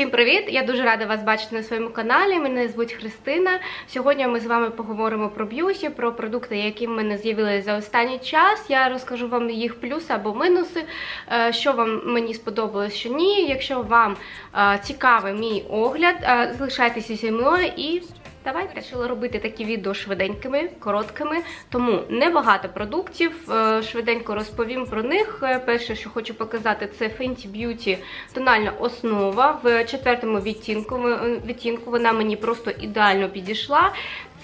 Всім привіт! Я дуже рада вас бачити на своєму каналі. Мене звуть Христина. Сьогодні ми з вами поговоримо про б'юті, про продукти, які в мене з'явилися за останній час. Я розкажу вам їх плюси або мінуси, е, що вам мені сподобалось, що ні. Якщо вам е, цікавий мій огляд, е, залишайтеся зі мною і. Давайте вирішила робити такі відео швиденькими, короткими, тому небагато продуктів. Е, Швиденько розповім про них. Е, Перше, що хочу показати, це Fenty Beauty тональна основа в четвертому відтінку. Відтінку вона мені просто ідеально підійшла.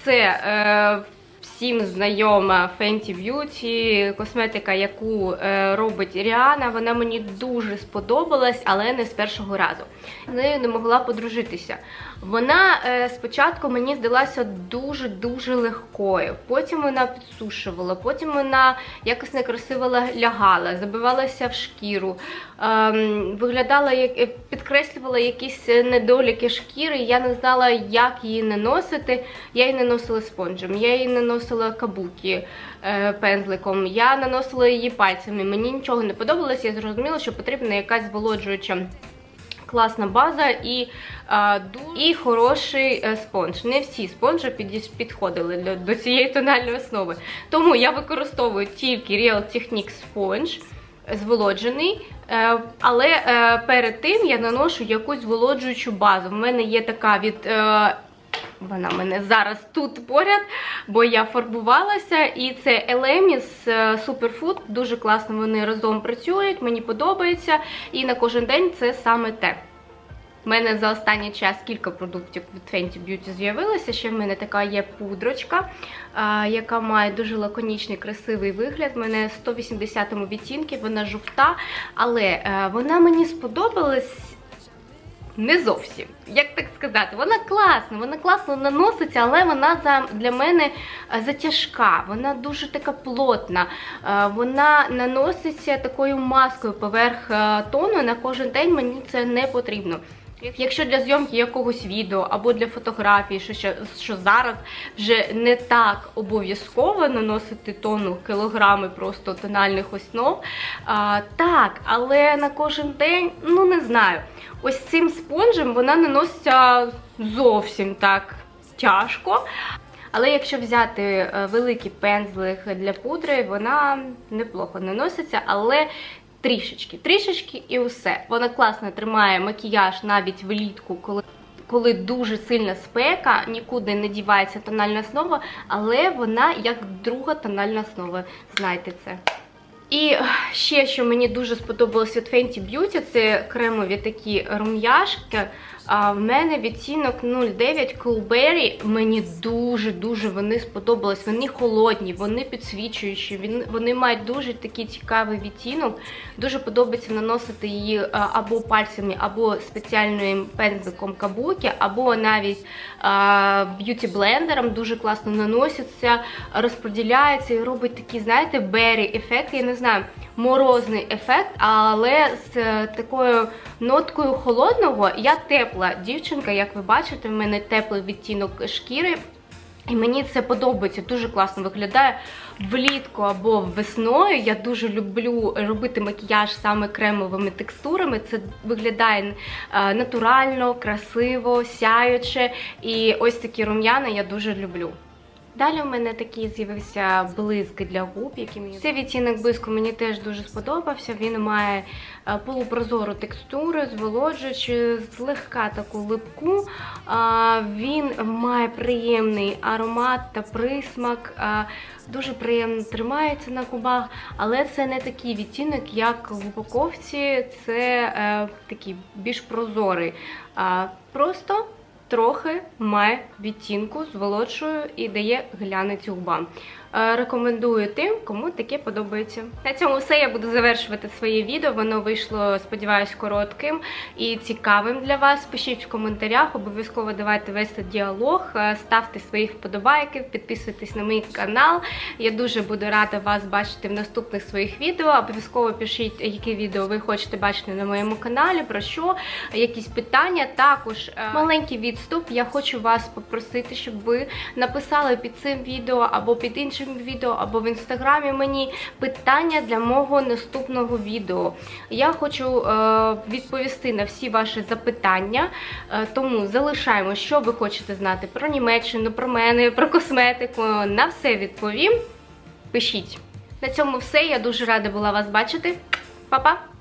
Це е, всім знайома Fenty Beauty, косметика, яку е, робить Ріана. Вона мені дуже сподобалась, але не з першого разу. З нею не могла подружитися. Вона е, спочатку мені здалася дуже-дуже легкою. Потім вона підсушувала, потім вона якось некрасиво лягала, забивалася в шкіру, ем, виглядала як е, підкреслювала якісь недоліки шкіри. Я не знала, як її наносити. Я її наносила спонжем, я її наносила кабуки е, пензликом, я наносила її пальцями. Мені нічого не подобалось. Я зрозуміла, що потрібна якась зволоджуюча класна база і, а, і хороший е, спонж. Не всі спонжі підходили до, до цієї тональної основи. Тому я використовую тільки Real Technique Sponge зволоджений, е, але перед тим я наношу якусь зволоджуючу базу. В мене є така від. Е, вона мене зараз тут поряд, бо я фарбувалася. І це Elemis е, Superfood. Дуже класно вони разом працюють, мені подобається. І на кожен день це саме те. У мене за останній час кілька продуктів від Fenty Beauty з'явилося. Ще в мене така є пудрочка, яка має дуже лаконічний, красивий вигляд. У мене 180 відтінку, вона жовта, але е, вона мені сподобалась. Не зовсім, як так сказати, вона класна, вона класно наноситься, але вона за для мене е, затяжка, вона дуже така плотна. Е, Вона наноситься такою маскою поверх е, тону. На кожен день мені це не потрібно. Якщо для зйомки якогось відео або для фотографії, що, що, що зараз вже не так обов'язково наносити тону кілограми просто тональних основ. А, так, але на кожен день, ну не знаю. Ось цим спонжем вона наноситься зовсім так тяжко. Але якщо взяти е, великий пензлик для пудри, вона неплохо наноситься, але трішечки, трішечки і усе. Вона класно тримає макіяж навіть влітку, коли. Коли дуже сильна спека, нікуди не дівається тональна основа, але вона як друга тональна основа. Знайте це. І ще, що мені дуже сподобалось від Fenty Beauty, це кремові такі рум'яшки. А в мене відтінок 09 Coolberry. Мені дуже-дуже вони сподобались. Вони холодні, вони підсвічуючі, вони мають дуже такий цікавий відтінок. Дуже подобається наносити її або пальцями, або спеціальним пензликом кабуки, або навіть б'юті блендером. Дуже класно наноситься, розподіляється і робить такий, знаєте, бері ефект. Я не знаю, морозний ефект, але з е, такою ноткою холодного. Я тепла дівчинка, як ви бачите, в мене теплий відтінок шкіри. І мені це подобається, дуже класно виглядає влітку або весною. Я дуже люблю робити макіяж саме кремовими текстурами. Це виглядає е, натурально, красиво, сяюче. І ось такі рум'яна я дуже люблю. Далі у мене такий з'явився блиск для губ, який мені цей відтінок блиску мені теж дуже сподобався. Він має е, полупрозору текстуру, зволоджуючи, злегка таку липку. Він має приємний аромат та присмак, дуже приємно тримається на губах, але це не такий відтінок, як в упаковці. Це е, такий більш прозорий. Просто трохи має відтінку, зволочує і дає глянець губам. Е, Рекомендую тим, кому таке подобається. На цьому все я буду завершувати своє відео. Воно вийшло, сподіваюсь, коротким і цікавим для вас. Пишіть в коментарях, обов'язково давайте вести діалог, е, ставте свої вподобайки, підписуйтесь на мій канал. Я дуже буду рада вас бачити в наступних своїх відео. Обов'язково пишіть, які відео ви хочете бачити на моєму каналі, про що, якісь питання. Також е, маленький відступ. Я хочу вас попросити, щоб ви написали під цим відео або під іншим іншим відео, або в інстаграмі мені питання для мого наступного відео. Я хочу е, відповісти на всі ваші запитання, е, тому залишаємо, що ви хочете знати про Німеччину, про мене, про косметику. На все відповім. Пишіть. На цьому все. Я дуже рада була вас бачити. Па-па!